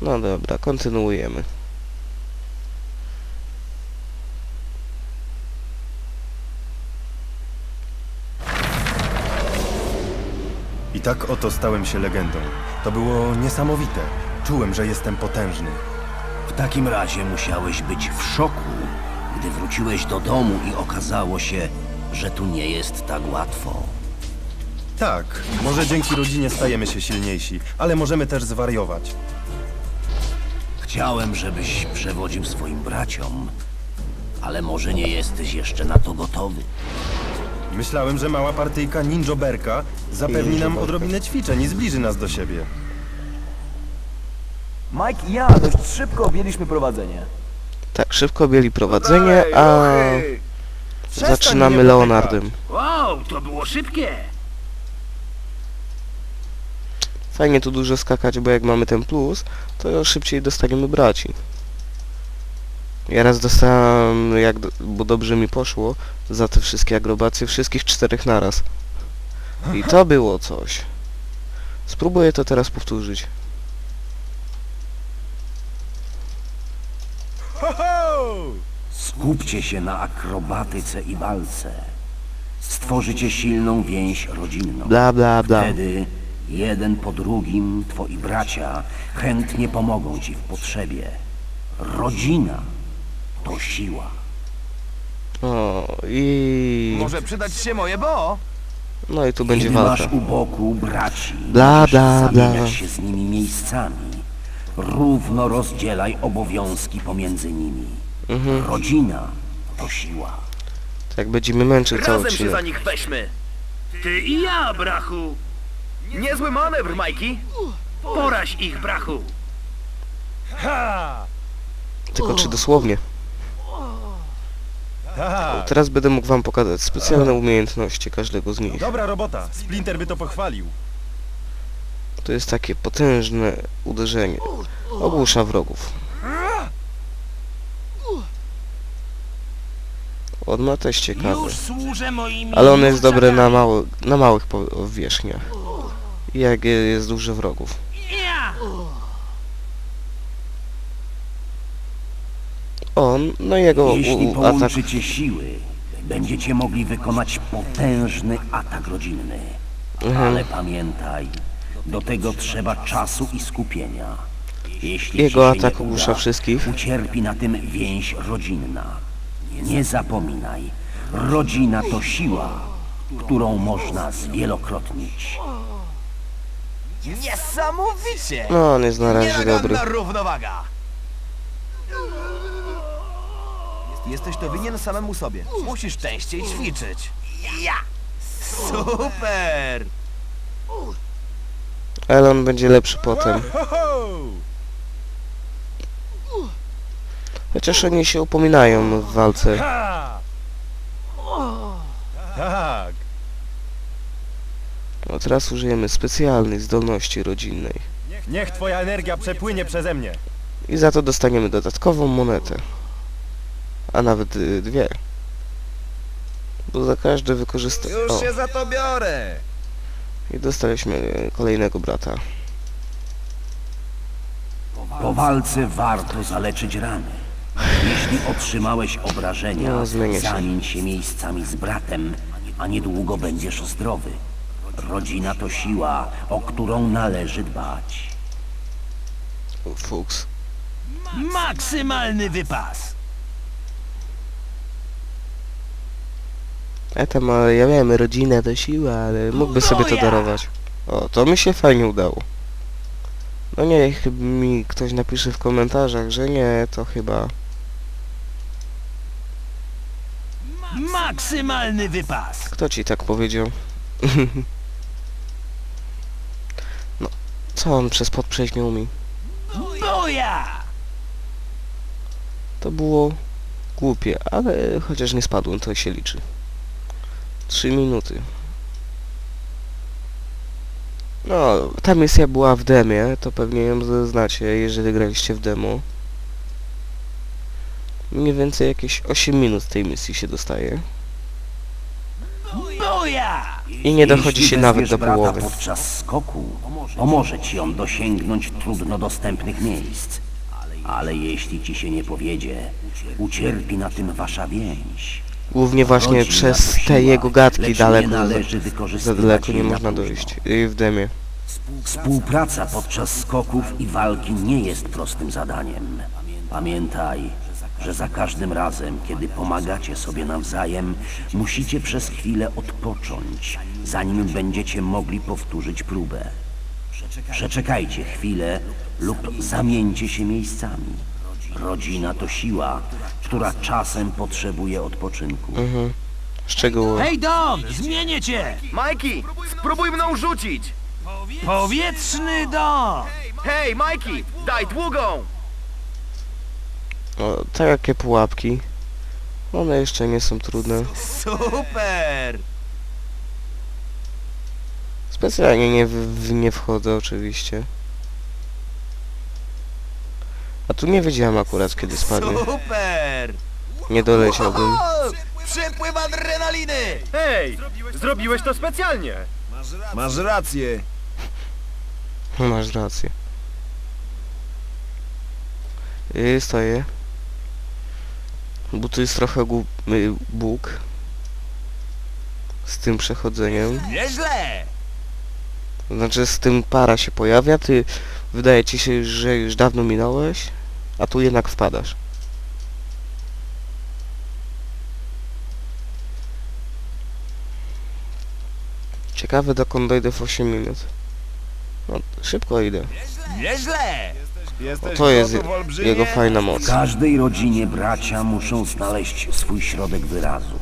No dobra, kontynuujemy. I tak oto stałem się legendą. To było niesamowite. Czułem, że jestem potężny. W takim razie musiałeś być w szoku, gdy wróciłeś do domu i okazało się, że tu nie jest tak łatwo. Tak, może dzięki rodzinie stajemy się silniejsi, ale możemy też zwariować. Chciałem, żebyś przewodził swoim braciom, ale może nie jesteś jeszcze na to gotowy. Myślałem, że mała partyjka Ninja Berka zapewni nam odrobinę ćwiczeń i zbliży nas do siebie. Mike i ja dość szybko objęliśmy prowadzenie. Tak, szybko objęli prowadzenie, a zaczynamy Leonardem. Wow, to było szybkie! Fajnie tu dużo skakać, bo jak mamy ten plus, to szybciej dostaniemy braci. Ja raz dostałem, jak bo dobrze mi poszło, za te wszystkie agrobacje, wszystkich czterech naraz. I to było coś. Spróbuję to teraz powtórzyć. Skupcie się na akrobatyce i walce. Stworzycie silną więź rodzinną. Bla, bla, bla. Wtedy jeden po drugim twoi bracia chętnie pomogą ci w potrzebie. Rodzina to siła. O, i... Może przydać się moje bo? No i tu będzie Kiedy walka. masz u boku braci, Bla, musisz bla, bla. zamieniać się z nimi miejscami. Równo rozdzielaj obowiązki pomiędzy nimi. Mhm. Rodzina to siła. Tak będziemy męczyć cały Razem się za nich weźmy! Ty i ja, brachu! Niezły manewr, Majki. Poraź ich, brachu! Tylko czy dosłownie? Tak. Teraz będę mógł wam pokazać specjalne umiejętności każdego z nich. Dobra robota, Splinter by to pochwalił. To jest takie potężne uderzenie. Ogłusza wrogów. On ma też służę moimi... Ale on jest dobry na, mały, na małych powierzchniach. Jak jest dużo wrogów. On, no i jego Jeśli atak. połączycie siły, będziecie mogli wykonać potężny atak rodzinny. Mhm. Ale pamiętaj, do tego trzeba czasu i skupienia. Jeśli Jego się atak nie ogłusza uda, wszystkich. Ucierpi na tym więź rodzinna. Nie zapominaj, rodzina to siła, którą można zwielokrotnić. Niesamowicie! No, on jest na razie dobry. Nienaganna równowaga! Jesteś to winien samemu sobie. Musisz częściej ćwiczyć. Ja! Super! Ale on będzie lepszy potem. Ho, ho! Chociaż oni się upominają w walce. Tak. No teraz użyjemy specjalnej zdolności rodzinnej. Niech twoja energia przepłynie przeze mnie. I za to dostaniemy dodatkową monetę. A nawet y, dwie. Bo za każde wykorzystanie... O, za to biorę! i dostaliśmy y, kolejnego brata. Po walce warto zaleczyć rany. Jeśli otrzymałeś obrażenia, No, zmienię się. zamień się miejscami z bratem, a niedługo będziesz zdrowy. Rodzina to siła, o którą należy dbać. Fuchs. Maksymalny wypas! Ja tam, ale ja miałem rodzinę to siła, ale mógłby sobie to darować. O, to mi się fajnie udało. No niech mi ktoś napisze w komentarzach, że nie, to chyba... Maksymalny wypas! Kto ci tak powiedział? no, co on przez pod przejść nie umie? Boja! To było głupie, ale chociaż nie spadłem, to się liczy. Trzy minuty. No, ta misja była w demie, to pewnie ją znacie, jeżeli graliście w demo. Mniej więcej jakieś 8 minut tej misji się dostaje. I nie dochodzi Jeśli się nawet wezwiesz do brata połowy. podczas skoku, pomoże ci on dosięgnąć trudno dostępnych miejsc. Ale jeśli ci się nie powiedzie, ucierpi na tym wasza więź. Głównie właśnie Rodzina przez to te siła, jego gadki lecz daleko, nie należy za, za wykorzystywać daleko nie jej na można próżno. dojść. I w demie. Współpraca podczas skoków i walki nie jest prostym zadaniem. Pamiętaj, że za każdym razem, kiedy pomagacie sobie nawzajem, musicie przez chwilę odpocząć, zanim będziecie mogli powtórzyć próbę. Przeczekajcie chwilę lub zamieńcie się miejscami. Rodzina to siła, która czasem potrzebuje odpoczynku. Szczegóły. Hej Don, zmienię cię! Majki, spróbuj mną rzucić! Powietrzny Don! Hej, Majki, daj długą! O, takie pułapki. One jeszcze nie są trudne. Super! Specjalnie nie, w, nie wchodzę oczywiście. A tu nie wiedziałem akurat kiedy spadnie. Super! Nie doleciałbym. O, przypływ adrenaliny! Hej! Zrobiłeś to specjalnie! Masz rację. Masz rację. Yy, stoję. Bo tu jest trochę bóg. Z tym przechodzeniem. Nieźle! Znaczy z tym para się pojawia, ty wydaje ci się, że już dawno minąłeś, a tu jednak wpadasz. Ciekawe dokąd dojdę w 8 minut. No, szybko idę. Nieźle! Jesteś To jest jego fajna moc. W każdej rodzinie bracia muszą znaleźć swój środek wyrazu.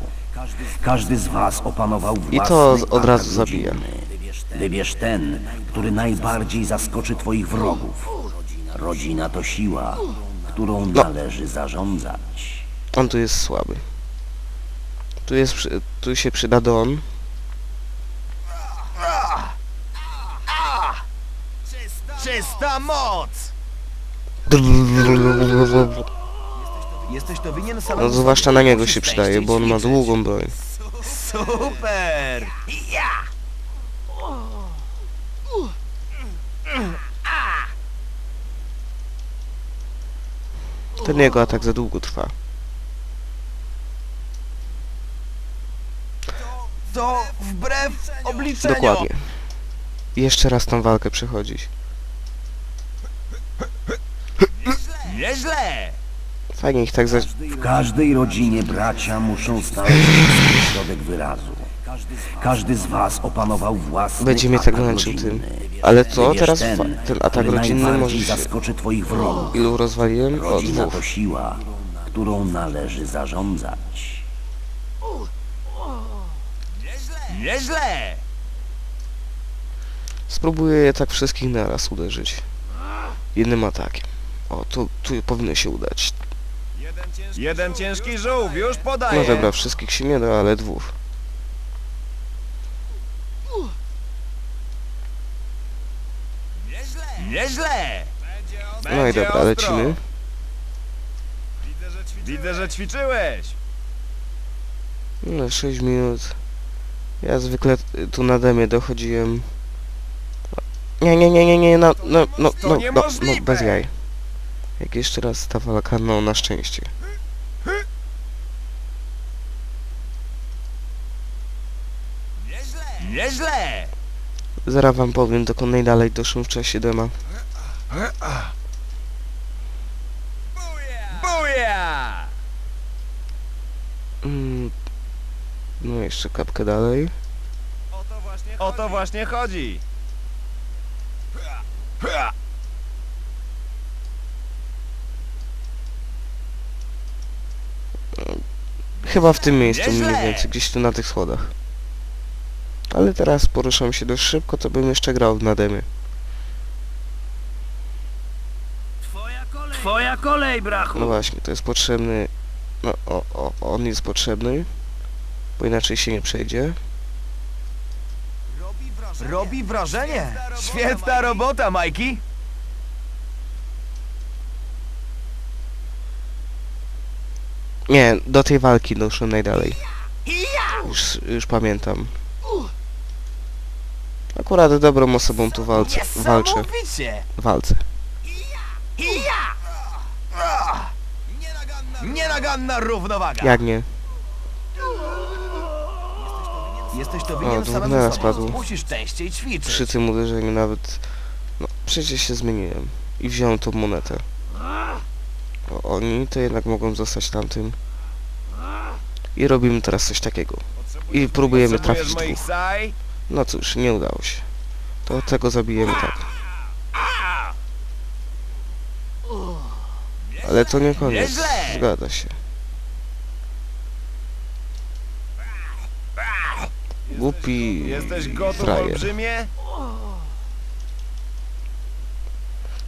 Każdy z was opanował własny I to od razu zabija. Wybierz ten, który najbardziej zaskoczy twoich wrogów. Rodzina to siła, którą No. należy zarządzać. On tu jest słaby. Tu jest, tu się przyda Don. Czysta moc! Jesteś to winien No zwłaszcza na niego się przydaje, bo on ma długą broń. Super! Ja! Ten jego atak za długo trwa. To wbrew obliczeniom! Dokładnie. Jeszcze raz tą walkę przechodzić. Nieźle! Fajnie ich tak za... W każdej rodzinie bracia muszą znaleźć swój środek wyrazu. Każdy z was opanował własny Będzie mnie tak męczył tym. Ale co? Teraz ten, fa- ten atak rodzinny może się... zaskoczy twoich wrogów. Ilu rozwaliłem? O, Rodzina dwóch. to siła, którą należy zarządzać. Nieźle! Spróbuję je tak wszystkich naraz uderzyć. Jednym atakiem. O, tu, tu powinno się udać. Jeden ciężki żółw, już podaję. No dobra, wszystkich się nie da, ale dwóch. Nieźle! No i dobra, lecimy. Widzę, że ćwiczyłeś. No, 6 minut. Ja zwykle tu na demie dochodziłem. Nie, nie, nie, nie, nie, no, no, no, no, no, no niemożliwe. bez jaj. Jak jeszcze raz ta walka, no na szczęście. Nieźle! Zaraz wam powiem, dokąd najdalej doszłem w czasie dema. Buja! Mm, no jeszcze kapkę dalej. O to właśnie chodzi. Chyba w tym miejscu mniej więcej, gdzieś tu na tych schodach. Ale teraz poruszam się dość szybko, to bym jeszcze grał na demie. Twoja kolej, brachu! No właśnie, to jest potrzebny... No, o, o, on jest potrzebny, bo inaczej się nie przejdzie. Robi wrażenie! Świetna robota, Majki! Nie, do tej walki doszłem najdalej. Już, już pamiętam. Akurat dobrą osobą tu walczę, walczę, walczę. Nienaganna równowaga! Jak nie? Jesteś to O, winien dwóch samemu sobie. padło. Musisz częściej ćwiczyć. Przy tym uderzeniu nawet... No, przecież się zmieniłem. I wziąłem tą monetę. O, oni to jednak mogą zostać tamtym. I robimy teraz coś takiego. I próbujemy trafić dwóch. No cóż, nie udało się. To tego zabijemy tak. Ale to nie koniec. Zgadza się. Głupi Jesteś gotów, frajer.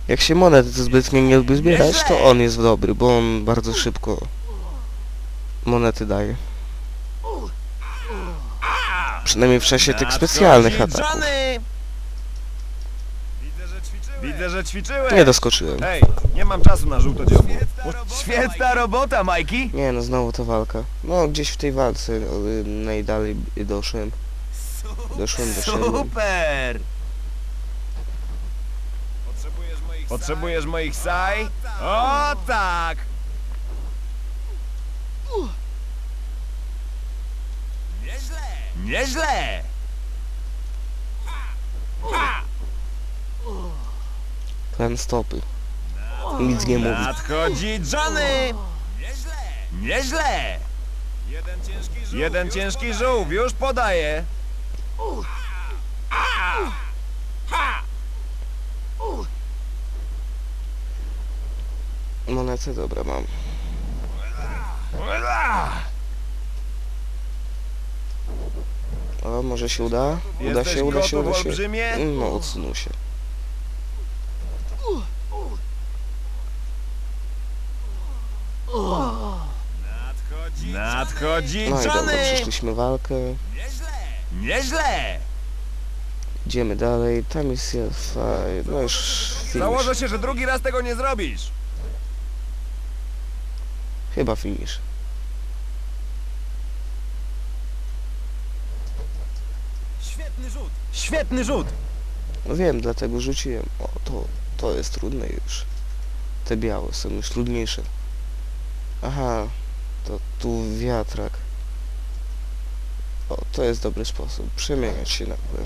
Jak się monety zbytnio nie lubi zbierać, to on jest dobry, bo on bardzo szybko monety daje. Przynajmniej w czasie tych specjalnych ataków. Widzę, że ćwiczyłeś. Widzę, że ćwiczyłeś. Nie doskoczyłem. Hej, nie mam czasu na żółto dziobu. Świetna robota, Majki! Nie no, znowu to walka. No, gdzieś w tej walce y, najdalej doszłem. Doszłem, doszedłem. Super! Potrzebujesz moich saj? O tak! Nieźle! Klan stopy. Nic nie mówi. Nadchodzi Johnny! Nieźle! Jeden ciężki żółw, już podaję. Monety, dobra, mam. O, może się uda? Uda Jesteś się, uda się, gotów, uda się. olbrzymie? No, odsunął się. Nadchodzi No i dobra, Johnny! przeszliśmy walkę. Nieźle! Idziemy dalej. Ta misja trwa... No już finish. Założę się, że drugi raz tego nie zrobisz. Chyba finish. Świetny rzut! Świetny rzut! No wiem, dlatego rzuciłem. O, to, to jest trudne już. Te białe są już trudniejsze. Aha, to tu wiatrak. O, to jest dobry sposób. Przemieniać się nagle.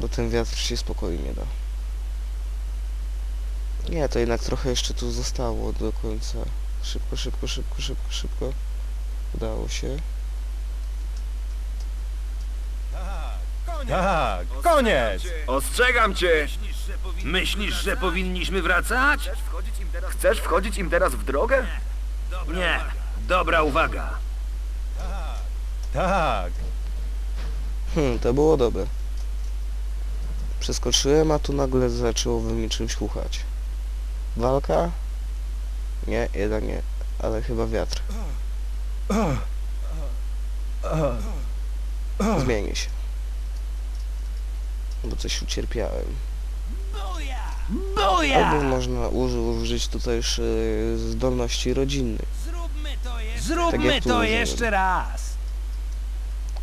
Bo ten wiatr się spokojnie da. Nie, to jednak trochę jeszcze tu zostało do końca. Szybko, szybko, szybko, szybko, szybko. Udało się. Tak, koniec! Ostrzegam cię! Myślisz, że powinniśmy wracać? Chcesz wchodzić im teraz w drogę? Nie. Dobra uwaga. Tak! Hmm, to było dobre. Przeskoczyłem, a tu nagle zaczęło we mnie czymś chuchać. Walka? Nie, jednak nie. Ale chyba wiatr. Zmieni się. Bo coś ucierpiałem. Albo można uży- użyć tutaj już e, zdolności rodzinnych. Zróbmy Tak jak tu to użyłem. jeszcze raz.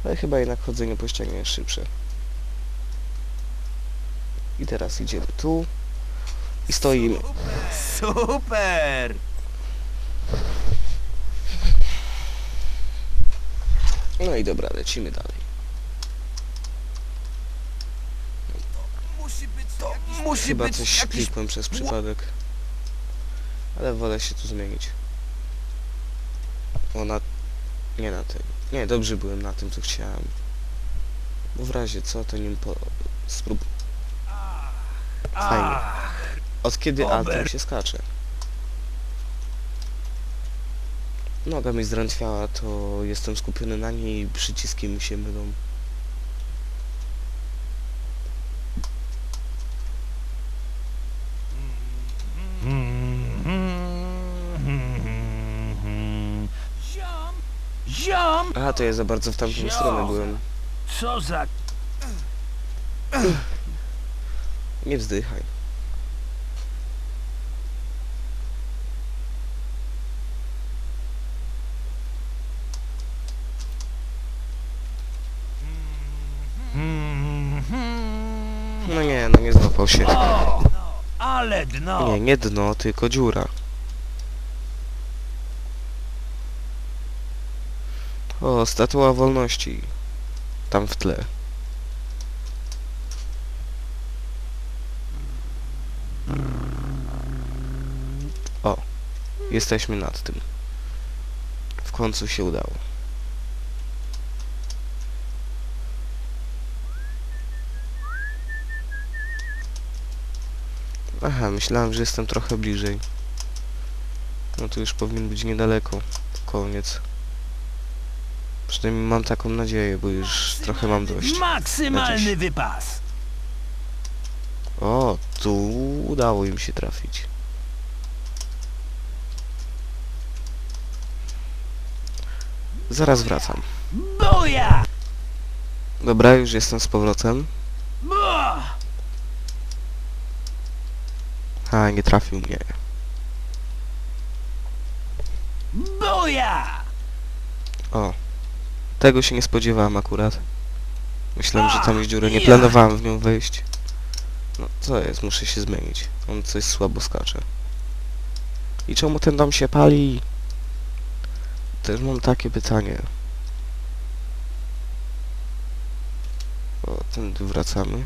Ale chyba jednak chodzenie po ścianie jest szybsze. I teraz idziemy tu. I stoimy. Super! No i dobra, lecimy dalej. To musi Chyba być coś jakiś... klikłem przez przypadek. Ale wolę się tu zmienić. O, na... Nie na tym. Nie, dobrze byłem na tym, co chciałem. Bo w razie co, to nim po... Sprób... Fajnie. Od kiedy A tym się skacze? Noga mi zdrętwiała, to jestem skupiony na niej i przyciski mi się mylą. Ziom! A, to ja za bardzo w tamtą stronę byłem. Co za... Nie wzdychaj. Zakopał się. Ale dno! Nie, nie dno, tylko dziura. O, statua wolności. Tam w tle. O, jesteśmy nad tym. W końcu się udało. Aha, myślałem, że jestem trochę bliżej. No to już powinien być niedaleko. Koniec. Przynajmniej mam taką nadzieję, bo już trochę mam dość. Maksymalny wypas! O, tu udało im się trafić. Zaraz wracam. Dobra, już jestem z powrotem. Bo! A, nie trafił mnie. Buja! O, tego się nie spodziewałem akurat. Myślałem, że tam jest dziura, nie planowałem w nią wejść. No, co jest? Muszę się zmienić. On coś słabo skacze. I czemu ten dom się pali? Też mam takie pytanie. O, tędy wracamy.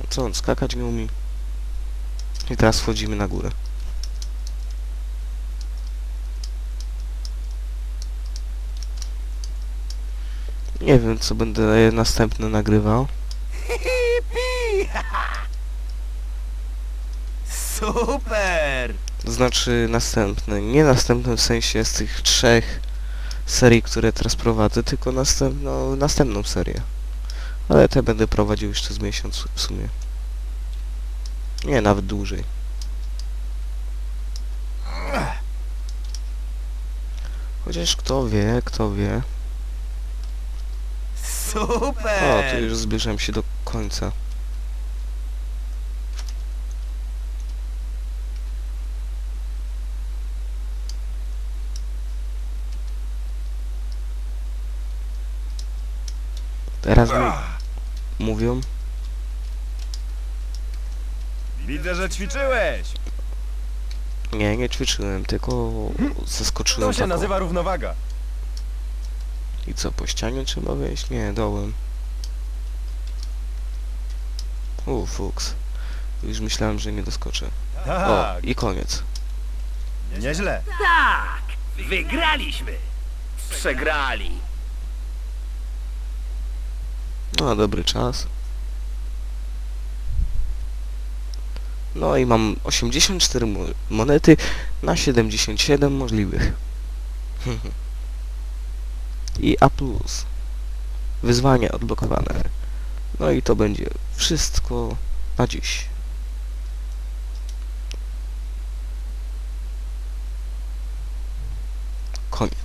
No co on, skakać nie umie? I teraz wchodzimy na górę. Nie wiem, co będę następne nagrywał. Super! Znaczy następne. Nie następne w sensie z tych trzech serii, które teraz prowadzę, tylko następną, następną serię. Ale te będę prowadził jeszcze z miesiąc w sumie. Nie, nawet dłużej. Chociaż kto wie, kto wie. Super! O, tu już zbliżam się do końca. Teraz mi mówią, Widzę, że ćwiczyłeś. nie, nie ćwiczyłem, tylko zaskoczyłem To się taką. nazywa równowaga. I co, po ścianie trzeba wejść? Nie, dołem. U, fuks. Już myślałem, że nie doskoczę. O, Tak, i koniec. nieźle. Tak! Wygraliśmy! Przegrali! No, dobry czas. No i mam 84 mo- monety na 77 możliwych. I A+. Wyzwanie odblokowane. No i to będzie wszystko na dziś. Koniec.